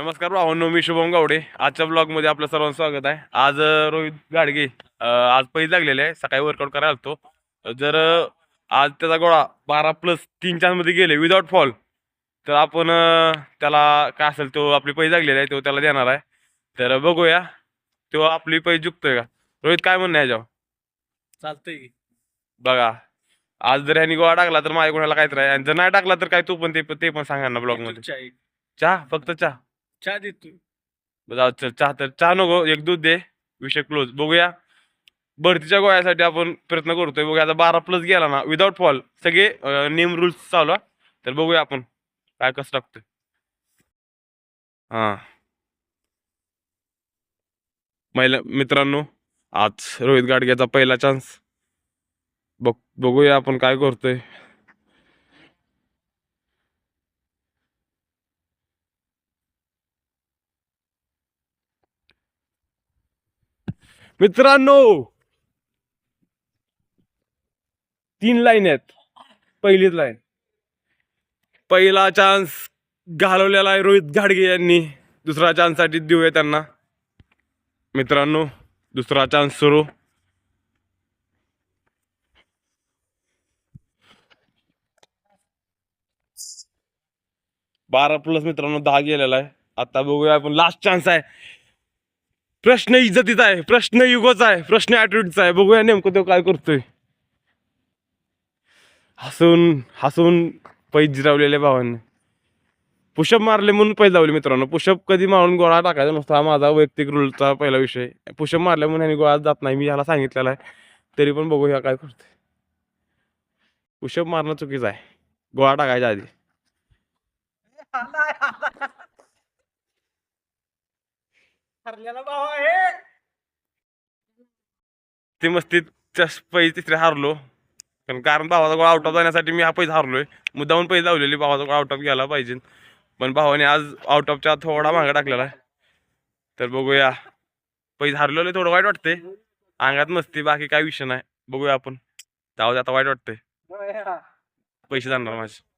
नमस्कार भावांनो मी शुभम गावडे. आजच्या ब्लॉगमध्ये आपलं सर्वांचं स्वागत आहे. आज रोहित गाडगे आज पहिली लागलेले आहे. सकाळी वर्कआउट करायला आलतो. जर आज त्याचा गोळा बारा प्लस तीन मध्ये गेले विदाउट फॉल तर आपण त्याला काय असेल तो आपली पैसे लागलेली आहे तो त्याला देणार आहे. तर बघूया तो आपली पैसे जिंकतोय का? रोहित काय म्हणणं आहे याच्यावर? चालतंय की. बघा आज जर ह्यानी गोळा टाकला तर माझ्या कोणाला काहीतरी आणि जर नाही टाकला तर काय तू पण ते पण सांगा ना ब्लॉगमध्ये. चहा एक. चहा? फक्त चहा? चहा देतोय. जाऊ चल चहा तर चहा नको एक दूध दे विषय क्लोज बघूया. भरतीच्या गोळ्यासाठी आपण प्रयत्न करतोय. बघूया आता बारा प्लस गेला ना विदाउट फॉल सगळे नेम रुल्स चालू आहे. तर बघूया आपण काय कसं टाकतोय हा. महिला मित्रांनो आज रोहित गाडग्याचा पहिला चान्स बघ बघूया आपण काय करतोय. मित्रांनो तीन लाईन आहेत. पहिलीच लाईन पहिला चान्स घालवलेला आहे रोहित घाडगे यांनी. दुसरा चान्ससाठी देऊया त्यांना. मित्रांनो दुसरा चान्स सुरू. बारा प्लस मित्रांनो दहा गेलेला आहे. आता बघूया आपण लास्ट चान्स आहे. प्रश्न इज्जतीचा आहे प्रश्न युगोचा आहे प्रश्न ॲटिट्यूडचा आहे. बघूया नेमकं तो काय करतोय. हसून हसून पैज जिरावलेल्या भावांनी. पुषप मारले म्हणून पैज लावले मित्रांनो. पुषप कधी मारून गोळा टाकायचा नसतो. हा माझा वैयक्तिक रूलचा पहिला विषय. पुषप मारल्या म्हणून ह्याने गोळा जात नाही. मी ह्याला सांगितलेला आहे. तरी पण बघूया काय करतोय. पुषप मारणं चुकीचं आहे. गोळा टाकायच्या आधी. हरल्याला भाव आहे. ते मस्तीत पैसे तिसरे हारलो. पण कारण भावाचा गोळा आउट ऑफ जाण्यासाठी मी हा पैसे हारलोय. मुद्दाहून पैसे लावलेले भावाचा गोळा आउट ऑफ गेला पाहिजे. पण भावाने आज आउट ऑफच्या थोडा मागे टाकलेला आहे. तर बघूया. पैसे हारलेले थोडं वाईट वाटते अंगात मस्ती बाकी काय विषय नाही. बघूया आपण. जाऊ दे आता वाईट वाटतंय. पैसे जाणार माझे.